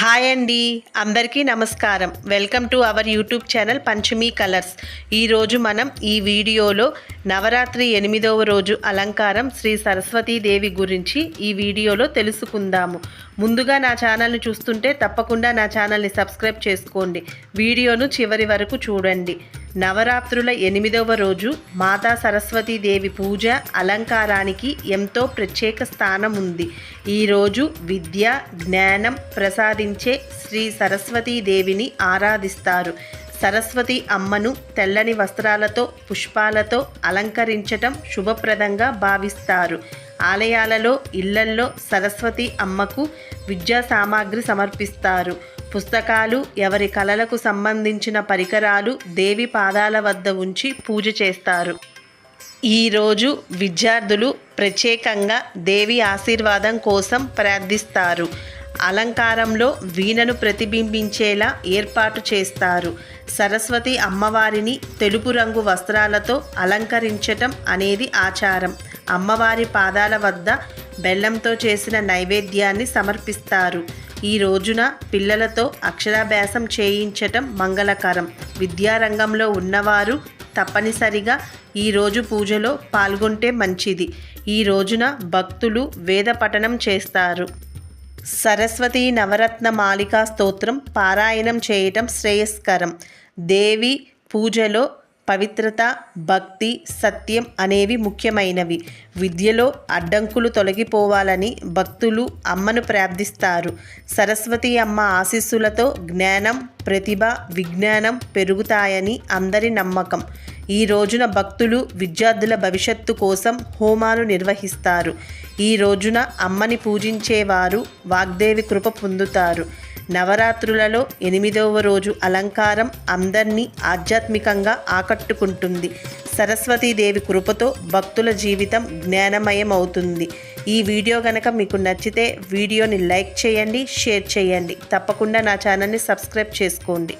Hi అండి. అందరికీ నమస్కారం. Welcome to our YouTube channel Panchami colours. ఈరోజు మనం ఈ వీడియోలో నవరాత్రి ఎనిమిదవ రోజు అలంకారం శ్రీ సరస్వతీదేవి గురించి ఈ వీడియోలో తెలుసుకుందాము. ముందుగా నా ఛానల్ని చూస్తుంటే తప్పకుండా నా ఛానల్ని సబ్స్క్రైబ్ చేసుకోండి. వీడియోను చివరి వరకు చూడండి. నవరాత్రుల ఎనిమిదవ రోజు మాతా సరస్వతీదేవి పూజ అలంకారానికి ఎంతో ప్రత్యేక స్థానం ఉంది. ఈరోజు విద్య జ్ఞానం ప్రసాదించే శ్రీ సరస్వతీదేవిని ఆరాధిస్తారు. సరస్వతి అమ్మను తెల్లని వస్త్రాలతో పుష్పాలతో అలంకరించటం శుభప్రదంగా భావిస్తారు. ఆలయాలలో ఇళ్ళల్లో సరస్వతి అమ్మకు విద్యా సామాగ్రి సమర్పిస్తారు. పుస్తకాలు ఎవరి కళలకు సంబంధించిన పరికరాలు దేవి పాదాల వద్ద ఉంచి పూజ చేస్తారు. ఈరోజు విద్యార్థులు ప్రత్యేకంగా దేవి ఆశీర్వాదం కోసం ప్రార్థిస్తారు. అలంకారంలో వీణను ప్రతిబింబించేలా ఏర్పాటు చేస్తారు. సరస్వతి అమ్మవారిని తెలుపు రంగు వస్త్రాలతో అలంకరించటం అనేది ఆచారం. అమ్మవారి పాదాల వద్ద బెల్లంతో చేసిన నైవేద్యాన్ని సమర్పిస్తారు. ఈ రోజున పిల్లలతో అక్షరాభ్యాసం చేయించటం మంగళకరం. విద్యారంగంలో ఉన్నవారు తప్పనిసరిగా ఈరోజు పూజలో పాల్గొంటే మంచిది. ఈ రోజున భక్తులు వేద పఠనం చేస్తారు. సరస్వతి నవరత్న మాలికా స్తోత్రం పారాయణం చేయటం శ్రేయస్కరం. దేవి పూజలో పవిత్రత భక్తి సత్యం అనేవి ముఖ్యమైనవి. విద్యలో అడ్డంకులు తొలగిపోవాలని భక్తులు అమ్మను ప్రార్థిస్తారు. సరస్వతి అమ్మ ఆశీస్సులతో జ్ఞానం ప్రతిభ విజ్ఞానం పెరుగుతాయని అందరి నమ్మకం. ఈ రోజున భక్తులు విద్యార్థుల భవిష్యత్తు కోసం హోమాలు నిర్వహిస్తారు. ఈ రోజున అమ్మని పూజించేవారు వాగ్దేవి కృప పొందుతారు. నవరాత్రులలో ఎనిమిదవ రోజు అలంకారం అందరినీ ఆధ్యాత్మికంగా ఆకట్టుకుంటుంది. సరస్వతీదేవి కృపతో భక్తుల జీవితం జ్ఞానమయం అవుతుంది ఈ వీడియో కనుక మీకు నచ్చితే వీడియోని లైక్ చేయండి షేర్ చేయండి. తప్పకుండా నా ఛానల్ని సబ్స్క్రైబ్ చేసుకోండి.